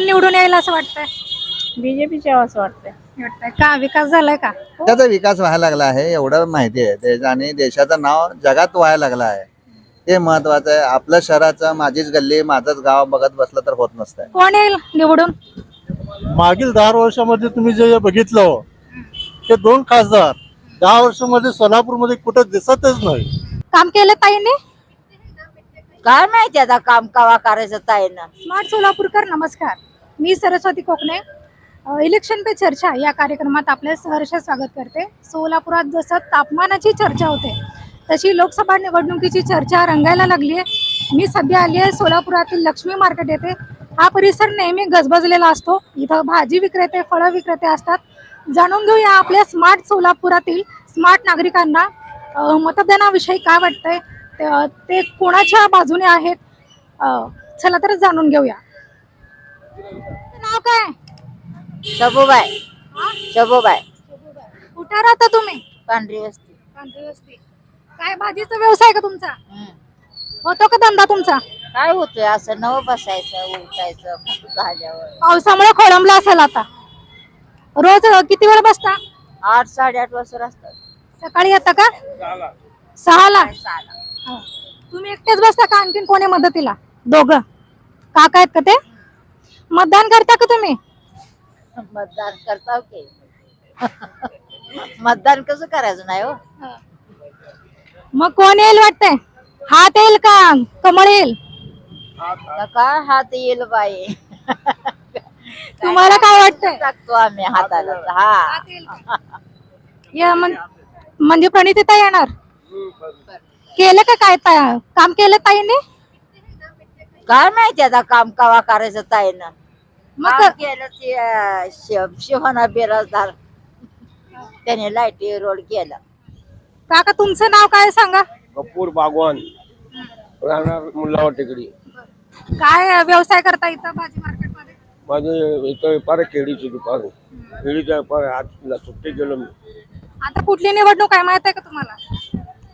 कोण निवडून येईल असं वाटतंय? बीजेपीच्या असं वाटतंय. वाटतंय का? विकास झालाय का? त्याचा विकास व्हायला लागला आहे एवढं माहिती आहे. देश आणि देशाचं नाव जगात व्हायला लागलं आहे. ते महत्वाचं आहे. आपलं शहराचं माझीच गल्ली माझंच गाव बघत बसलं तर होत नसतंय. कोण येईल निवडून? मागील दहा वर्षामध्ये तुम्ही जे बघितलं ते दोन खासदार दहा वर्षामध्ये सोलापूरमध्ये कुठं दिसतच नाही. काम केलं ताईंनी? काय माहिती आता काम कवा करायचं ताईनं? स्मार्ट सोलापूरकर नमस्कार. मी सरस्वती कोकणे. इलेक्शन पे चर्चा या कार्यक्रमात आपले सहर्ष स्वागत करते. सोलापुरात जसं तापमानाची चर्चा होते तशी लोकसभा निवडणुकीची चर्चा रंगायला लागली आहे. मी सध्या आली आहे सोलापुरातील लक्ष्मी मार्केट येथे. हा परिसर नेहमी गजबजलेला असतो. इथं भाजी विक्रेते फळं विक्रेते असतात. जाणून घेऊया आपल्या स्मार्ट सोलापुरातील स्मार्ट नागरिकांना मतदानाविषयी काय वाटतंय ते- ते कोणाच्या बाजूने आहेत? चला तर जाणून घेऊया. नाव काय? शबूबाई. शबूबाई. कुठे राहता तुम्ही? पांढरी वस्ती. पांढरी वस्ती. काय भाजीचा व्यवसाय का तुमचा? होतो का धंदा तुमचा? काय होतंय असं नवं बसायचं उठायचं झाल्यावर. पावसामुळे खोळंबला असेल आता. रोज किती वेळ बसता? आठ साडेआठ वाजता असतात सकाळी येता का? सहाला. हो. तुम्ही एकटेच बसता का आणखीन कोणी मदतीला? दोघं? काका आहेत का ते? मतदान करता का तुम्ही? मतदान करता की मतदान कसं करायचं नाही हो? मग कोण येईल वाटतंय? हात येईल का? कमळ येईल? आता काय हात येईल बाई? तुम्हाला काय वाटतंय? टाकतो आम्ही हाताला. हा. या म्हण- म्हणजे प्रणितीता येणार? केलं का काय ता- काम केलं ताईने? काय माहिती आता काम कवा करायचं ताईनं? मग केलं ते अं, शिवना बिराजदार. त्याने लाईटी रोड केलं. काका तुमचं नाव काय सांगा? कपूर बागवान. राहणार मुल्लावा टेकडी. काय व्यवसाय करता इथं भाजी मार्केटमध्ये माझं इथं व्यापार आहे केळीची दुकान. आहे केळीचा व्यापार आहे आज सुट्टी गेलो मी. आता कुठली निवडणूक आहे माहीत आहे का तुम्हाला?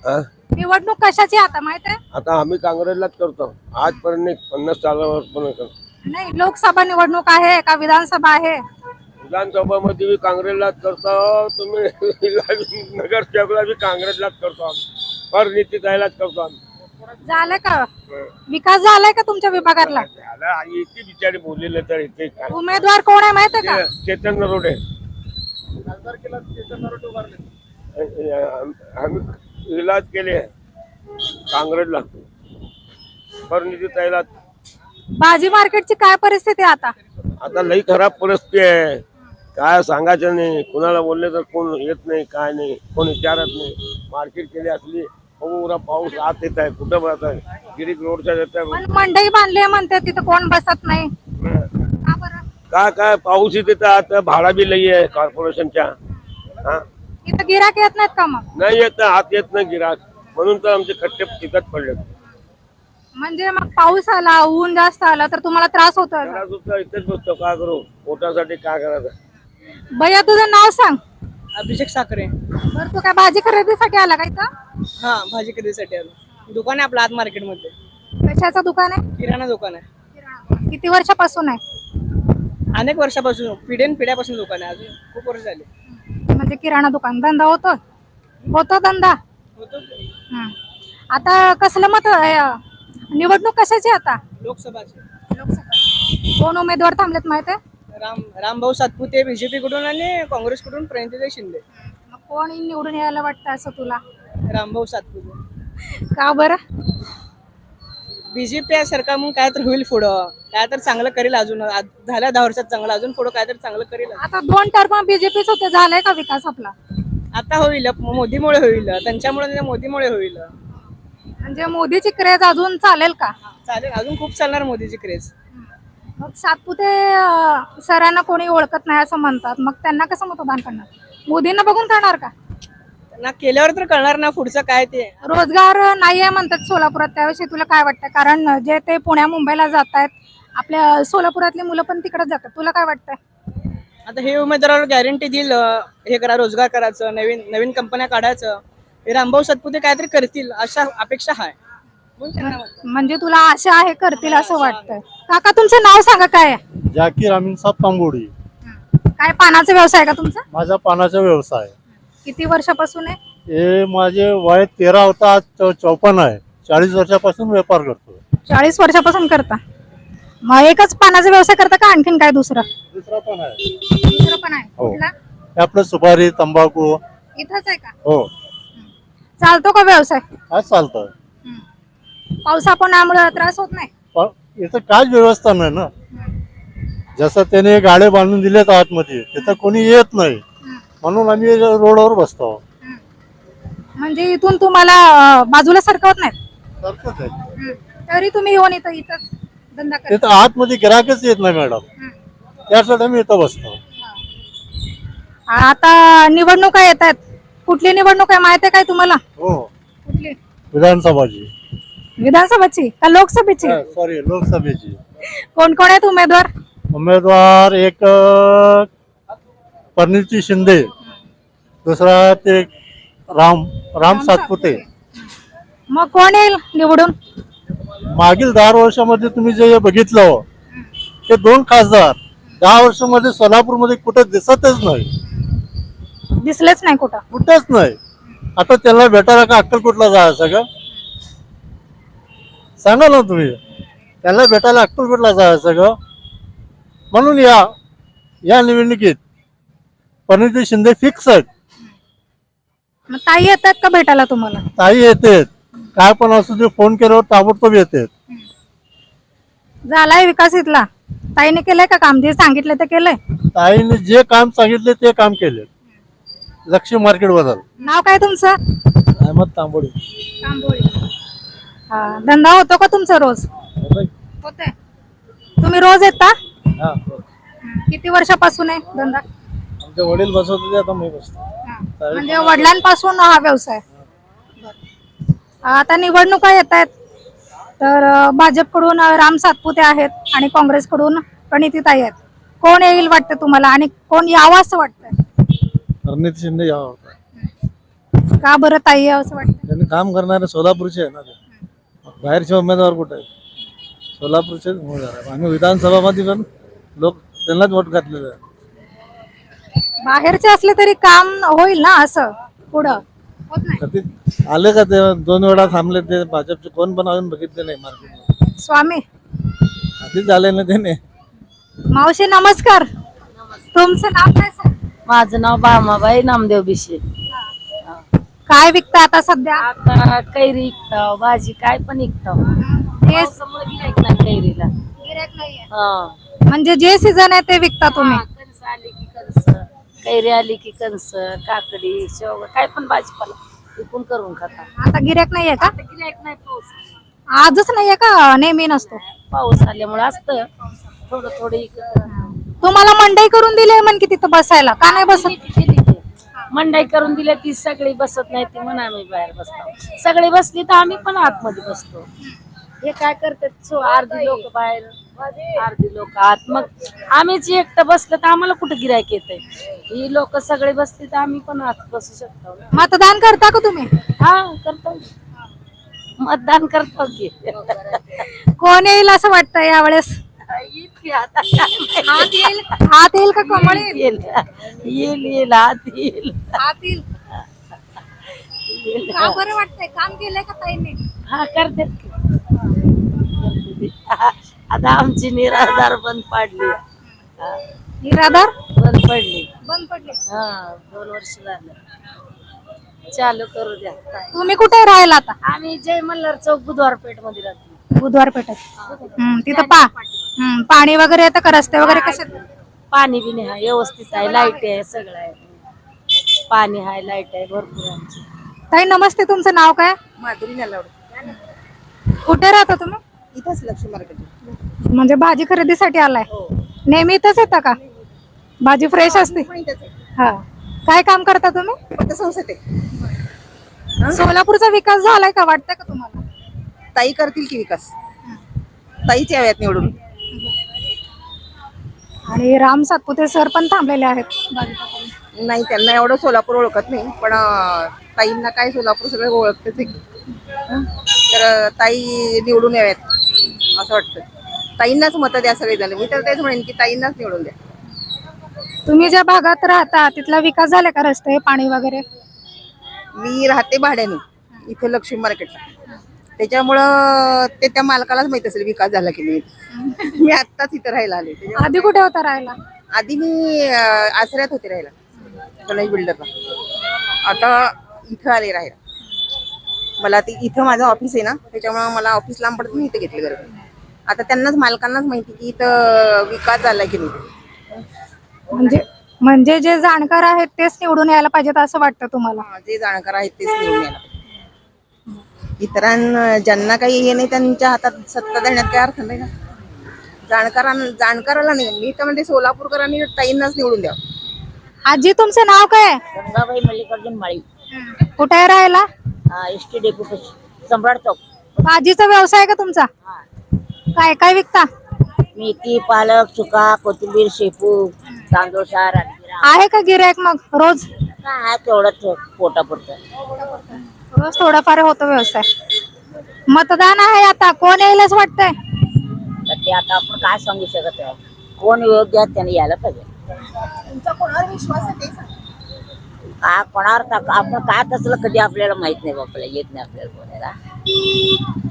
हा? निवडणूक कशाची आता माहीत आहे? आता आम्ही काँग्रेसलाच करतो. आजपर्यंत पन्नास सालापासून करतो? नाही लोकसभा निवडणूक आहे का विधानसभा आहे? विधानसभामध्ये मी काँग्रेसलाच करतो तुम्ही नगरसेवकला बी काँग्रेसलाच करतो आम्ही. पर नीती जायलाच करतो आम्ही. झालं का? विकास झालाय का तुमच्या विभागातला? इतकी बिचारी बोललेलं तर इथे काय? उमेदवार कोण आहे माहीत आहे का? चेतन नरोडे. आम्ही इलाज केले. काँग्रेसला. परिणिती ताईला भाजी मार्केटची काय परिस्थिती आहे आता? आता लई खराब परिस्थिती आहे. काय सांगायचं नाही. कुणाला बोलले तर कोण येत नाही काय नाही कोण विचारत नाही. मार्केट केली असली पुरा पाऊस आत येत आहे कुठं बसत आहे. गिरीक रोडच्या येत आहे पण मंडई बांधली आहे म्हणते तिथं कोण बसत नाही. का बरं? काय काय पाऊस येते आता भाडा बी लई आहे कॉर्पोरेशनच्या हा? इथं गिराक येत नाहीत का मग? नाही येत ना आत येत नाही गिराक. म्हणून तर आमचे खट्टे टिकत पडले म्हणजे मग पाऊस आला ऊन जास्त आला तर तुम्हाला त्रास होतोय का? त्याला सुद्धा इथेच बसतो का करू? पोटासाठी काय करायचं? भैया तुझं नाव सांग. अभिषेक साखरे. बरं तू काय भाजी खरेदीसाठी आला का इथं? हा भाजी खरेदीसाठी आलो. दुकान आहे आपलं आत मार्केटमध्ये. कशाचं दुकान आहे? किराणा दुकान आहे. किती वर्षापासून आहे? अनेक वर्षापासून पिढ्यान पिढ्यापासून दुकान आहे. अजून खूप वर्ष झाले. म्हणजे किराणा दुकान. धंदा होतो होतो धंदा? होतो हं. आता कसलं मत अं, निवडणूक कशाची आता? लोकसभाचे. लोकसभा. कोण उमेदवार थांबलेत माहीत आहे? राम रामभाऊ सातपुते बीजेपी कडून आणि काँग्रेसकडून प्रणितीताई शिंदे. मग कोण निवडून यायला वाटतं असं तुला? रामभाऊ सातपुते. का बरं? बीजेपी सरकार म्हणून काय तर होईल पुढं. काय तर चांगलं करेल अजून. झाल्या दहा वर्षात चांगलं. अजून पुढं काय तर चांगलं करेल. आता दोन टर्म बीजेपीच होते. झालाय का विकास आपला? आता होईल. मोदीमुळे होईल. त्यांच्यामुळे नाही, मोदीमुळे होईल. म्हणजे मोदीची क्रेज अजून चालेल का? चालेल. अजून खूप चालणार मोदीची क्रेज मग सातपुते अं, सरांना कोणी ओळखत नाही असं म्हणतात. मग त्यांना कसं मतदान करणार? मोदींना बघून करणार का? त्यांना केल्यावर तर कळणार ना पुढचं काय ते. रोजगार नाही आहे म्हणतात सोलापुरात. त्याविषयी तुला काय वाटतं? कारण जे ते पुण्या मुंबईला जात आहेत आपल्या सोलापुरातली मुलं पण तिकडे जातात. तुला काय वाटतंय आता हे उमेदवारावर गॅरंटी देईल अं, हे करा रोजगार करायचं नवीन नवीन कंपन्या काढायचं. हे रामभाऊ सातपुते काहीतरी करतील अशा अपेक्षा आहे म्हणून त्यांना वाटतं. म्हणजे तुला आशा आहे करतील असं वाटतंय. काका तुमचं नाव सांगा काय आहे? जाकीर अमीन साहेब तांबोडी काय पानाचा व्यवसाय आहे का तुमचा? माझा पानाचा व्यवसाय. किती वर्षापासून आहे? हे माझे वय तेरा होता आज चौ- चौपन्न आहे. चाळीस वर्षापासून व्यापार करतो चाळीस वर्षापासून करता. मग एकच पानाचा व्यवसाय करता का आणखीन काय दुसरा? दुसरा पण आहे. दुसरं पण आहे. हो. कुठला? हे आपलं सुपारी तंबाखू. इथंच आहे का? हो. चालतो का व्यवसाय? काय चालतं पावसा पाण्यामुळे त्रास होत नाही. पण इथं काहीच व्यवस्था नाही ना? जसं त्याने गाडे बांधून दिलेत आतमध्ये तिथं कोणी येत नाही. म्हणून आम्ही रोडवर बसतो. म्हणजे इथून तुम्हाला अं, बाजूला सरकवत नाही. सारखंच आहे तरी तुम्ही येऊन इथं इथंच धंदा करता. तिथं आतमध्ये ग्राहकच येत नाही मॅडम. त्यासाठी आम्ही इथं बसतो. आता निवडणुका येत आहेत. कुठली निवडणूक आहे माहिती आहे काय तुम्हाला? हो. कुठली? विधानसभाची. विधानसभेची? का लोकसभेची? सॉरी लोकसभेची. कोण कोण आहेत उमेदवार? उमेदवार एक अं, शिंदे. दुसरा ते राम राम सातपुते. मग कोण येईल निवडून? मागील दहा वर्षामध्ये तुम्ही जे बघितलं ते दोन खासदार. दहा वर्षामध्ये सोलापूरमध्ये कुठं दिसतच नाही. दिसलेच नाही कुठं. कुठंच नाही. आता त्यांना भेटायला का अक्कलकोटला जायचं का? सांगा ना तुम्ही. त्यांना भेटायला अक्कलकोटला जायचं का? म्हणून या या निवडणुकीत. परिणिती शिंदे फिक्स आहेत. मग ताई येतात का भेटायला तुम्हाला? ताई येते काय पण असू दे फोन केल्यावर ताबडतोब येते झालाय विकास इथला. ताईने केलंय का काम? जे सांगितलं ते केलंय? ताईने जे काम सांगितले ते काम केले लक्ष्मी मार्केटबद्दल नाव काय तुमचं? अहमद तांबोडी हा, धंदा होतो का तुमचा रोज? होतोय. तुम्ही रोज येता? किती वर्षापासून आहे धंदा? आमचे वडील बसवत होते आता मी बसतो. हा. म्हणजे वडिलांपासून हा व्यवसाय. आता निवडणुका येत आहेत. तर अं, भाजपकडून अं, राम सातपुते आहेत आणि काँग्रेसकडून प्रणितीताई आहेत. कोण येईल वाटतं तुम्हाला? आणि कोण यावं असं वाटतंय? रणनीती शिंदे यावं का बरं ताई असं वाटतं त्यांनी काम करणारे सोलापूरचे आहे ना ते. बाहेरचे उमेदवार कुठे आहेत? सोलापूरचे उमेदवार आहे आम्ही विधानसभामध्ये पण लोक त्यांनाच वोट घातलेले आहे बाहेरचे असले तरी काम होईल ना असं? पुढं? होत नाही. तर ते आले का ते? दोन वेळा थांबले ते भाजपचे. कोण पण अजून बघितले नाही मार्केट स्वामी. आधीच आले ना त्याने. मावशी नमस्कार. तुमचं नाव काय माझं नाव बामाबाई नामदेव बिशे. काय विकता आता सध्या? आता कैरी विकताव भाजी काय पण विकताव. गिऱ्हाईक नाही कैरीला. हा. म्हणजे जे सीझन आहे ते विकता तुम्ही. कणस आली की कणस कैरी आली की कणस काकडी शेवगा काय पण भाजीपाला विकून करून खाता. आता गिऱ्हाईक नाहीये का? आता गिऱ्हाईक नाही पाऊस आजच नाहीये का? नेहमी नसतो. पाऊस आल्यामुळे असतं. थोडं थोडं इकडं. तुम्हाला मंडई करून दिली म्हण की तिथं बसायला. का नाही बसत. मंडई करून दिल्या ती सगळी बसत नाही ती म्हणून आम्ही बाहेर बसतो सगळी बसली तर आम्ही पण आतमध्ये बसतो. हे काय करतात? सो अर्धी लोक बाहेर अर्धी लोक आत. मग आम्हीच एकटं बसलं तर आम्हाला कुठं गिरायक येतंय? ही लोक सगळे बसली तर आम्ही पण आत बसू शकतो ना. मतदान करता का तुम्ही? हा करतो मतदान करतो की. कोण येईल असं वाटतं यावेळेस? येईल आता. हात येईल? हात येईल का कमळ येईल. येईल येईल येईल. आत येईल? हात येईल. का बरं वाटतंय? काम केलंय का ताईने? हा करते. आता आमची निराधार बंद पाडली. हा, निराधार? बंद पडली. बंद पडले. हा दोन वर्ष झालं. चालू करू द्या. तुम्ही कुठे राहिला आता? आम्ही जय मल्हार चौक बुधवार पेठमध्ये राहतो. बुधवार पेठत हम्म, तिथं पा हम्म, पाणी वगैरे येतं का रस्ते वगैरे कसे पाणी बिणी आहे व्यवस्थित आहे लाइट आहे सगळं आहे. पाणी आहे लाइट आहे भरपूर आमची. ताई नमस्ते तुमचं नाव काय? माधुरी नलावड. कुठे राहता तुम्ही? इथंच लक्ष्मी मार्केट म्हणजे भाजी खरेदीसाठी आलाय. नेहमी इथंच येता का? भाजी फ्रेश असते. हा. काय काम करता तुम्ही? पतसंस्थेत आहे. सोलापूरचा विकास झालाय का? वाटतं का तुम्हाला? ताई करतील की विकास. ताईच याव्यात निवडून. आणि राम सातपुते सर पण थांबलेले आहेत भाजपाकडून. नाही त्यांना एवढं सोलापूर ओळखत नाही पण अं, ताईंना काय सोलापूर सगळं ओळखतेच आहे. हं? तर ताई निवडून याव्यात असं वाटतं. ताईंनाच मतं द्या सगळेजण. मी तर तेच म्हणेन की ताईंनाच निवडून द्या. तुम्ही ज्या भागात राहता तिथला विकास झाला का रस्ते पाणी वगैरे? मी राहते भाड्याने इथे लक्ष्मी मार्केटला. त्याच्यामुळं ते त्या मालकालाच माहीत असेल विकास झाला की नाही. मी आत्ताच इथं राहायला आले. त्याच्यामुळं- आधी कुठे होता राहायला? आधी मी अं, आसऱ्यात होते राहायला. गणेश बिल्डरला आता इथं आले राहायला. मला ते इथं माझं ऑफिस आहे ना त्याच्यामुळे मला ऑफिस लांब पडत मी इथं घेतले घर. आता त्यांनाच मालकांनाच माहिती की इथं विकास झाला की नाही. म्हणजे म्हणजे जे जाणकार आहेत तेच निवडून यायला पाहिजेत असं वाटतं तुम्हाला? हा, जे जाणकार आहेत तेच निवडून यायला पाहिजे. इतरां ज्यांना काही हे नाही त्यांच्या हातात सत्ता देण्यात काही अर्थ नाही ना. जाणकारांना जाणकाराला नाही मी तर म्हणते सोलापूरकरांनी ताईंनाच निवडून द्यावं. आजी तुमचं नाव काय? आहे? गंगाबाई मल्लिकार्जुन माळी. कुठे आहे राहायला? S T depot Samrat Chowk. आजीचा व्यवसाय आहे का तुमचा? काय काय विकता? मेथी पालक चुका कोथिंबीर शेपू तांदूळ सार राजगिरा आहे का गिरायक मग रोज? काय तेवढंच पोटापुरतं. रोज थोडाफार होतो व्यवसाय. मतदान आहे आता कोण येईलच वाटतंय? तर ते आता आपण काय सांगू शकत आहे कोण योग्य आहे त्याने यायला पाहिजे. का कोणावर टाक आपण काय तसलं कधी आपल्याला माहीत नाही बापला येत नाही आपल्याला बोलायला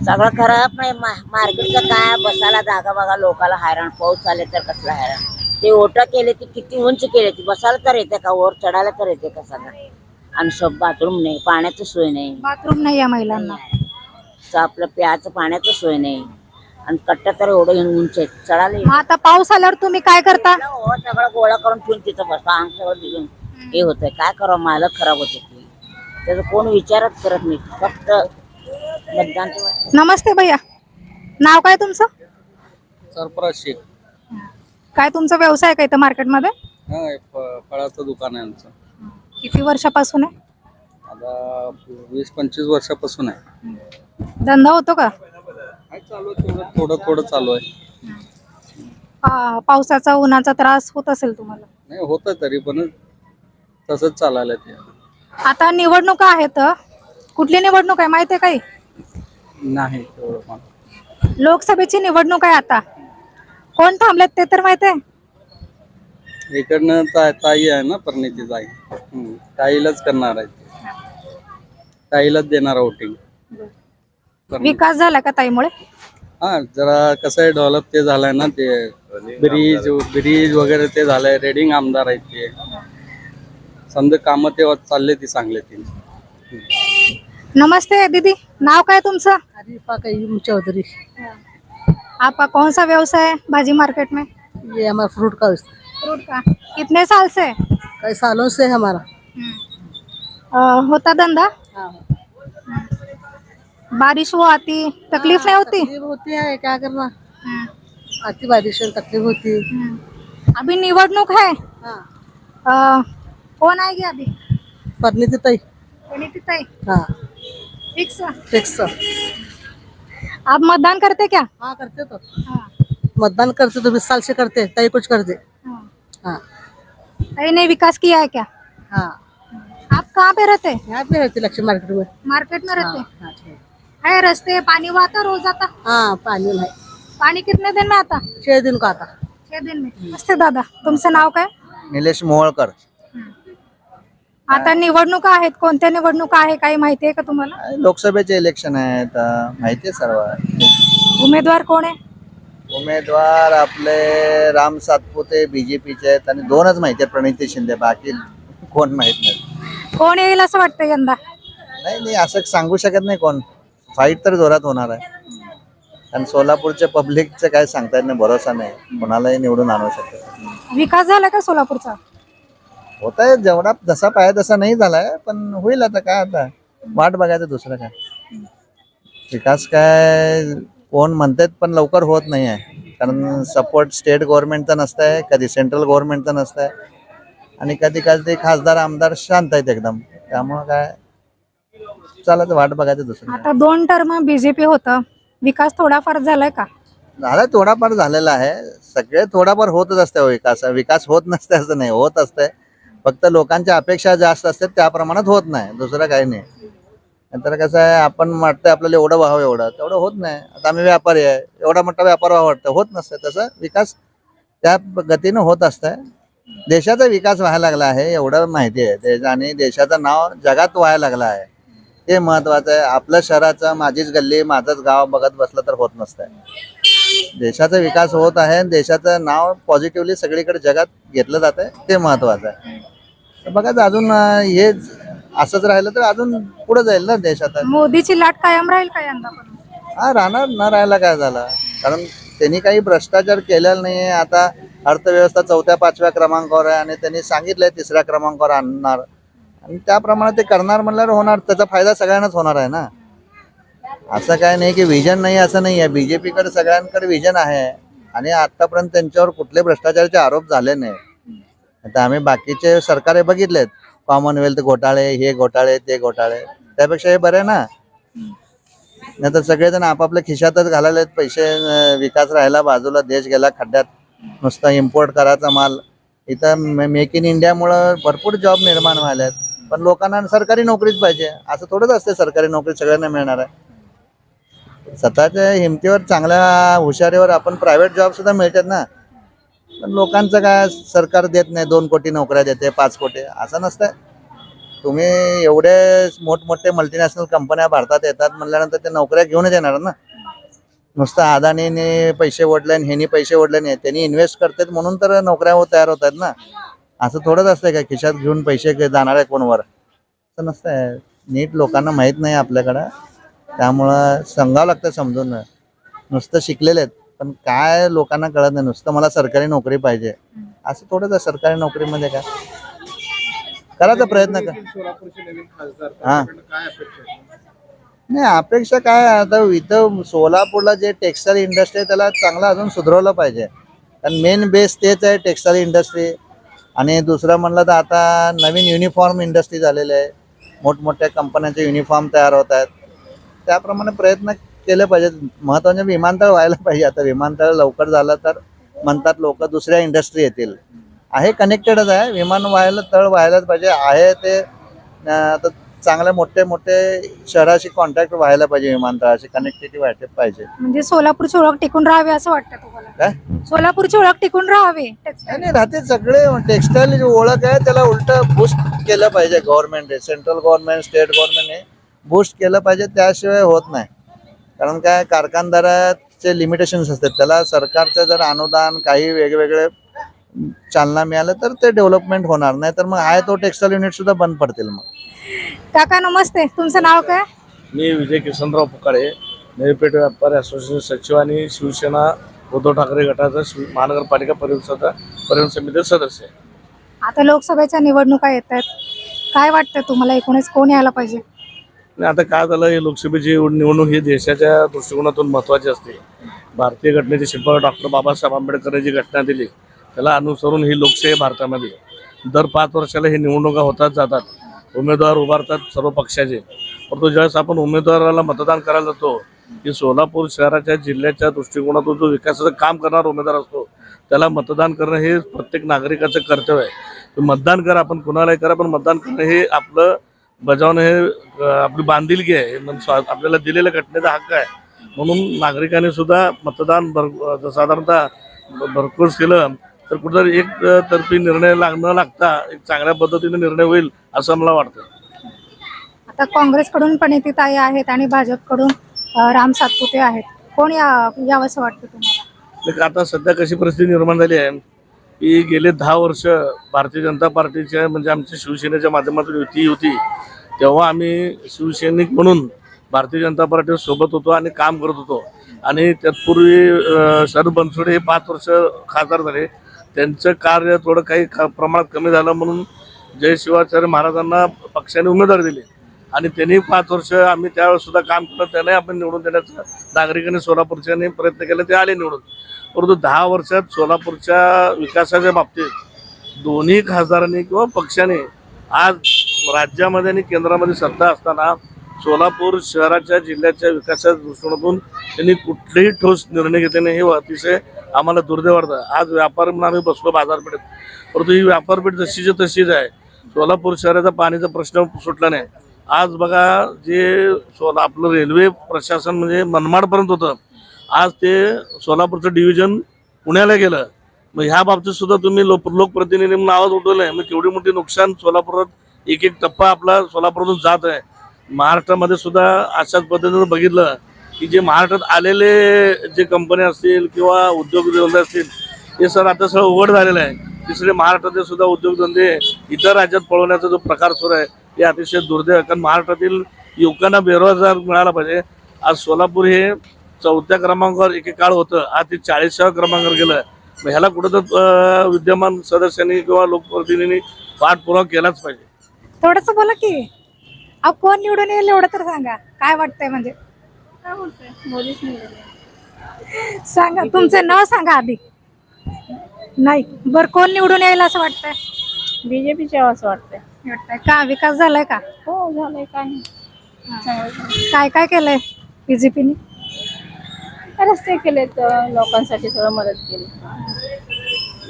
सगळं खरं पण मार्केटचं काय बसायला जागा बघा लोकाला हैराण. पाऊस आले तर कसला हैराण. ते ओटा केले ते किती उंच केले ते बसायला तर येते का? वर चढायला तर येते का सगळं? आणि सब बाथरूम नाही पाण्याची सोय नाही. बाथरूम नाही या महिलांना? तर आपलं प्यायचं पाण्याचं सोय नाही. आणि कट्टा तर एवढं उंच आहे चढायला मग आता पाऊस आल्यावर तुम्ही काय करता? हो सगळं गोळा करून ठेवून तिथं बसतो. अंग सगळं भिजून हे होतंय. काय करावं मालक खराब होते ती. त्याचं कोण विचारच करत नाही. फक्त मतदान. नमस्ते भैया. नाव काय तुमचं? सरफराज शेख. काय तुमचा व्यवसाय काय इथं मार्केटमध्ये? हा हे फ- फळाचं दुकान आहे आमचं. किती वर्षापासून आहे? आता वीस पंचवीस वर्षापासून आहे. धंदा होतो का? काय चालू आहे तेवढं. थोडं थोडं चालू आहे. पा- पावसाचा उन्हाचा त्रास होत असेल तुम्हाला? नाही होतं तरी पण तसंच चालायला ते आता निवडणुका आहेत. कुठली निवडणूक आहे? माहिती आहे काही? नाही तेवढं लोकसभेची निवडणूक आहे आता. कोण थांबलेत ते तर माहिती आहे? इकडनं ता ताई आहे ना परिणिती ताई हम्म. ताईलाच करणार आहे. ते. ताईलाच देणार वोटिंग विकास झाला का ताईमुळे? हा जरा कसं आहे डेव्हलप ते झालंय ना ते ब्रिज ब्रिज वगैरे ते झालंय रेडिंग आमदार आहेत ते. समजा कामं तेव्हा चालले ती चांगले ती. नमस्ते दीदी नाव काय तुमचं? चौधरी. आपका कौन सा व्यवसाय है भाजी मार्केट में ये हमारा फ्रूट का फ्रूट का। कितने साल से? कई सालों से हमारा। अ, होता धंधा? बारिश वो आती तकलीफ़ नहीं होती? तकलीफ़ होती है क्या करना? आती बारिश में तकलीफ़ होती। है अभी निवडणूक है? हाँ। अ, कौन आएगी अभी? परिणिति तई। प्रणीती ताई? हाँ। फिक्स फिक्स आप मतदान करते क्या? हाँ करते तो। हाँ, मतदान करते तो बीस साल से करते तई कुछ कर दे हाँ। हाँ. ताई ने विकास किया है क्या? हाँ. आप कहाँ पे रहते? यहाँ पे रहती लक्ष्मी मार्केट में. मार्केट में रहते? हाँ ठीक. है रास्ते पानी वो आता रोज आता? हाँ पानी है पानी कितने दिन में आता? छह दिन का आता. छह दिन में. नमस्ते दादा तुमचं नाव काय? निलेश मोहोळकर. आता निवडणुका आहेत कोणत्या निवडणुका आहे काही माहिती आहे का तुम्हाला? लोकसभेचे इलेक्शन आहेत माहिती आहे सर्व. उमेदवार कोण आहे? उमेदवार आपले राम सातपुते बीजेपीचे आहेत आणि दोनच माहिती आहेत प्रणिती शिंदे. बाकी कोण माहीत नाही. कोण येईल असं वाटतं यंदा? नाही नाही असं सांगू शकत नाही कोण. फाईट तर जोरात होणार आहे. कारण सोलापूरच्या पब्लिकचं काय सांगता येत नाही भरोसा नाही. कोणालाही निवडून आणू शकत विकास झाला का सोलापूरचा? होत आहे जेवढा जसा पाहिजे तसा नाही झालाय पण होईल आता काय आता. वाट बघायचं दुसरं काय. विकास काय कोण म्हणतात पण लवकर होत नाही आहे कारण सपोर्ट स्टेट गव्हर्नमेंटचा नसतंय कधी सेंट्रल गव्हर्नमेंटचा नसतंय. आणि कधी कधी खासदार आमदार शांत आहेत एकदम. त्यामुळं काय? चालत वाट बघायचं दुसरं. आता दोन टर्म बीजेपी होतं. विकास थोडाफार झालाय का? झालं थोडाफार झालेला आहे. सगळे थोडाफार होतच असते हो विकास. विकास होत नसते असं नाही होत असते फक्त लोकांच्या अपेक्षा जास्त असतात त्या प्रमाणात होत नाही. दुसरं काही नाही. नंतर कसं आहे आपण वाटतं आपल्याला एवढं व्हावं एवढं. तेवढं होत नाही. आता आम्ही व्यापारी आहे. एवढा मोठा व्यापार व्हावं वाटतं. होत नसतं. तसं विकास त्या गतीनं होत असतं देशाचा विकास व्हायला लागला आहे एवढं माहिती आहे. देश आणि देशाचं नाव जगात व्हायला लागलं आहे. ते महत्वाचं आहे. आपलं शहराचं माझीच गल्ली माझंच गाव बघत बसलं तर होत नसतं देशाचा विकास होत आहे देशाचं नाव पॉझिटिव्हली सगळीकडे जगात घेतलं जात आहे ते महत्वाचं आहे. बघाच बघा अजून हे असंच राहिलं तर अजून पुढे जाईल ना देश आता? मोदीची लाट कायम राहील का यंदा पण? हा राहणार न राहायला काय झालं? कारण त्यांनी काही भ्रष्टाचार केलेला नाही आता अर्थव्यवस्था चौथ्या पाचव्या क्रमांकावर आहे आणि त्यांनी सांगितलंय तिसऱ्या क्रमांकावर आणणार. आणि त्याप्रमाणे ते करणार म्हणल्यावर होणार. त्याचा फायदा सगळ्यांनाच होणार आहे ना? असं काय नाही की विजन नाही असं नाही आहे. बीजेपीकडे सगळ्यांकडे विजन आहे. आणि आतापर्यंत त्यांच्यावर कुठले भ्रष्टाचाराचे आरोप झाले नाही आता आम्ही बाकीचे सरकारे बघितलेत. कॉमनवेल्थ घोटाळे हे घोटाळे ते घोटाळे. त्यापेक्षा हे बरे ना. नाहीतर सगळेजण आपापल्या खिशातच घालायला पैसे विकास राहिला बाजूला देश गेला खड्ड्यात नुसता इम्पोर्ट करायचा माल. इथं मेक इन इंडियामुळं भरपूर जॉब निर्माण व्हायला आहेत. पण लोकांना सरकारी नोकरीच पाहिजे. असं थोडंच असते सरकारी नोकरी सगळ्यांना मिळणार आहे. स्वतःच्या हिमतीवर चांगल्या हुशारीवर आपण प्रायव्हेट जॉब सुद्धा मिळतात ना. पण लोकांचं काय सरकार देत नाही दोन कोटी नोकऱ्या देते पाच कोटी असं नसतं तुम्ही एवढे मोठमोठे मल्टीनॅशनल कंपन्या भारतात येतात म्हणल्यानंतर ते नोकऱ्या घेऊनच येणार ना. नुसतं अदानीने पैसे ओढले आणि ह्यांनी पैसे ओढले नाही त्यांनी इन्व्हेस्ट करतात म्हणून तर नोकऱ्या तयार होत आहेत ना. असं थोडंच असतंय का खिशात घेऊन पैसे घे- जाणार आहे कोणवर? असं नसतंय. नीट लोकांना माहीत नाही आपल्याकडं. त्यामुळं सांगावं लागतं समजून. नुसतं शिकलेले आहेत पण काय लोकांना कळत नाही. नुसतं मला सरकारी नोकरी पाहिजे. असं थोडंच आहे सरकारी नोकरीमध्ये काय? करायचा प्रयत्न कर. हा. नाही अपेक्षा काय आता इथं सोलापूरला जे टेक्स्टाईल इंडस्ट्री आहे त्याला चांगलं अजून सुधारवलं पाहिजे. कारण मेन बेस तेच आहे टेक्स्टाईल इंडस्ट्री आणि दुसरं म्हणलं तर आता नवीन युनिफॉर्म इंडस्ट्री झालेली आहे. मोठमोठ्या कंपन्यांचे युनिफॉर्म तयार होत आहेत. त्याप्रमाणे प्रयत्न केले पाहिजेत महत्त्वाचे विमानतळ व्हायला पाहिजे. आता विमानतळ लवकर झालं तर म्हणतात लोक दुसऱ्या इंडस्ट्री येतील. आहे कनेक्टेडच आहे. विमान व्हायला तळ व्हायलाच पाहिजे. आहे ते आता चांगले मोठे मोठे शहराशी कॉन्टॅक्ट व्हायला पाहिजे विमानतळाशी. कनेक्टिव्हिटी व्हायला पाहिजे. म्हणजे सोलापूरची ओळख टिकून राहावी असं वाटतं तुम्हाला? काय? सोलापूरची ओळख टिकून राहावी. नाही नाही राहते सगळे. टेक्स्टाईल जी ओळख आहे त्याला उलट बूस्ट केलं पाहिजे गव्हर्नमेंट सेंट्रल गव्हर्नमेंट स्टेट गव्हर्नमेंटने बूस्ट केलं पाहिजे. त्याशिवाय होत नाही. कारण काय कारखानदाराचे लिमिटेशन्स असतात. त्याला सरकारचं जर अनुदान काही वेगवेगळे चालना मिळालं तर ते डेव्हलपमेंट होणार. नाही तर मग आहे तो टेक्स्टाईल युनिट सुद्धा बंद पडतील मग. काका नमस्ते. तुमचं नाव काय? मी विजय किसनराव पुकाळे नवीपेठ व्यापारी असोसिएशन सचिव आणि शिवसेना उद्धव ठाकरे गटाचा शिव महानगरपालिका परिषद परिवहन समिती सदस्य आहे. आता लोकसभेच्या निवडणुका येत आहेत. काय वाटतं तुम्हाला? एकूणच कोण यायला पाहिजे? आणि आता काय झालं हे लोकसभेची निवडणूक ही देशाच्या दृष्टिकोनातून महत्त्वाची असते. भारतीय घटनेचे शिल्पकार डॉक्टर बाबासाहेब आंबेडकर जी घटना दिली त्याला अनुसरून ही लोकशाही भारतामध्ये. दर पाच वर्षाला ही निवडणुका होतात जातात. उमेदवार उभारतात सर्व पक्षाचे. परंतु ज्यावेळेस आपण उमेदवाराला मतदान करायला जातो की सोलापूर शहराच्या जिल्ह्याच्या दृष्टिकोनातून जो विकासाचं काम करणारा उमेदवार असतो त्याला मतदान करणं हे प्रत्येक नागरिकाचं कर्तव्य आहे. मतदान करा आपण कुणालाही करा पण मतदान करणं हे आपलं बजावणं हे आपली बांधिलकी आहे. आपल्याला दिलेल्या घटनेचा हक्क आहे. म्हणून नागरिकांनी सुद्धा मतदान भर साधारणतः भरपूर केलं तर कुठेतरी एक तर्फी निर्णय लाग न लागता एक चांगल्या पद्धतीने निर्णय होईल असं मला वाटतं. आता काँग्रेसकडून प्रणितीताई आहेत आणि भाजपकडून राम सातपुते आहेत. कोण या यावं असं वाटतं तुम्हाला? आता सध्या कशी परिस्थिती निर्माण झाली आहे की गेले दहा वर्ष भारतीय जनता पार्टीच्या म्हणजे आमच्या शिवसेनेच्या माध्यमातून युती होती. तेव्हा आम्ही शिवसैनिक म्हणून भारतीय जनता पार्टी सोबत होतो आणि काम करत होतो. आणि तत्पूर्वी शरद बनसोडे हे पाच वर्ष खासदार झाले. त्यांचं कार्य थोडं काही क- प्रमाणात कमी झालं म्हणून जय शिवाचार्य महाराजांना पक्षाने उमेदवार दिले. आणि त्यांनी पाच वर्ष आम्ही त्यावेळेस सुद्धा काम केलं. त्यांनाही आपण निवडून देण्याचा नागरिकांनी सोलापूरच्याने प्रयत्न केले ते आले निवडून. परंतु दहा वर्षात सोलापूरच्या विकासाच्या बाबतीत दोन्ही खासदारांनी किंवा पक्षाने आज राज्यामध्ये आणि केंद्रामध्ये सत्ता असताना सोलापूर शहराच्या जिल्ह्याच्या विकासाच्या दृष्टिकोनातून त्यांनी कुठलेही ठोस निर्णय घेतले नाही. हे अतिशय आम्हाला दुर्दैव वाटतं. आज व्यापार म्हणून आम्ही बसलो बाजारपेठेत. परंतु ही व्यापारपेठ जशीच्या तशीच आहे. सोलापूर शहराचा पाणीचा प्रश्न सुटला नाही. आज बघा जे सोला आपलं रेल्वे प्रशासन म्हणजे मनमाडपर्यंत होतं. आज ते सोलापूरचं डिव्हिजन पुण्याला गेलं. मग ह्या बाबतीत सुद्धा तुम्ही लोक लोकप्रतिनिधी म्हणून आवाज उठवलाय. मग केवढी मोठी नुकसान सोलापुरात एक एक टप्पा आपला सोलापूरातून जात आहे. महाराष्ट्रामध्ये सुद्धा अशाच पद्धतीनं बघितलं की जे महाराष्ट्रात आलेले जे कंपन्या असतील किंवा उद्योगधंदे असतील हे सर आता सगळं उघड झालेलं आहे. तिसरे महाराष्ट्राचे सुद्धा उद्योगधंदे इतर राज्यात पळवण्याचा जो प्रकार सुरू आहे हे अतिशय दुर्दैव कारण महाराष्ट्रातील युवकांना बेरोजगार मिळाला पाहिजे. आज सोलापूर हे चौथ्या क्रमांकावर एक काळ होतं. आज ते चाळीसाव्या क्रमांकावर गेलं. मग ह्याला कुठं तर विद्यमान सदस्यांनी किंवा लोकप्रतिनिधींनी पाठपुरावा केलाच पाहिजे. थोडस बोला की अहो कोण निवडून येईल एवढं तर सांगा. काय वाटतंय म्हणजे? सांगा तुमचं नाव सांगा आधी. नाही बर कोण निवडून येईल असं वाटतंय? बीजेपीचे असं वाटतंय. वाटतंय का? विकास झालाय का? हो झालंय काय काय काय केलंय? बीजेपीने? रस्ते केले तर लोकांसाठी सगळं मदत केली.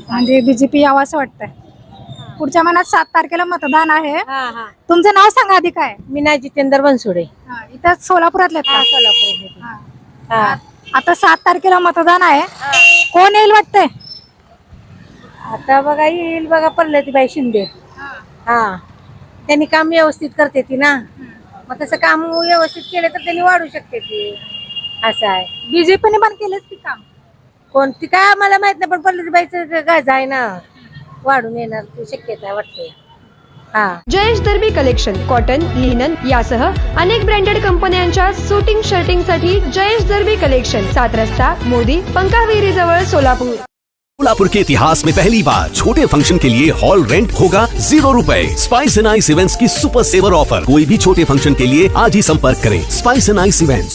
म्हणजे बीजेपी यावं असं वाटतंय. पुढच्या महिन्यात सात तारखेला मतदान आहे. तुमचं नाव सांगा आधी काय? मीना जितेंद्र बनसोडे. हा, इथं सोलापुरातले आहेत का? सोलापूर हा. आता सात तारखेला मतदान आहे. कोण येईल वाटतंय? आता बघा येईल बघा पडले बाई शिंदे. हा. त्यांनी काम व्यवस्थित करते ती ना. मग तसं काम व्यवस्थित केलं तर त्यांनी वाढू शकते ती. असं आहे. बीजेपीने पण केलंच की काम. कोणती? काय आम्हाला माहीत नाही पण पडले बाईचं गाज आहे ना. वाढून येणार ती शक्यता वाटते हा. Jayesh Darbi collection cotton linen यासह अनेक ब्रँडेड कंपन्यांच्या सुटिंग शर्टिंगसाठी जयेश दर्बी कलेक्शन सात रस्ता मोदी पंकाविरी जवळ सोलापूर. सोलापुर के इतिहास में पहली बार छोटे फंक्शन के लिए हॉल रेंट होगा जीरो रुपए। स्पाइस एंड आइस इवेंट्स की सुपर सेवर ऑफर कोई भी छोटे फंक्शन के लिए आज ही संपर्क करें। Spice and ice events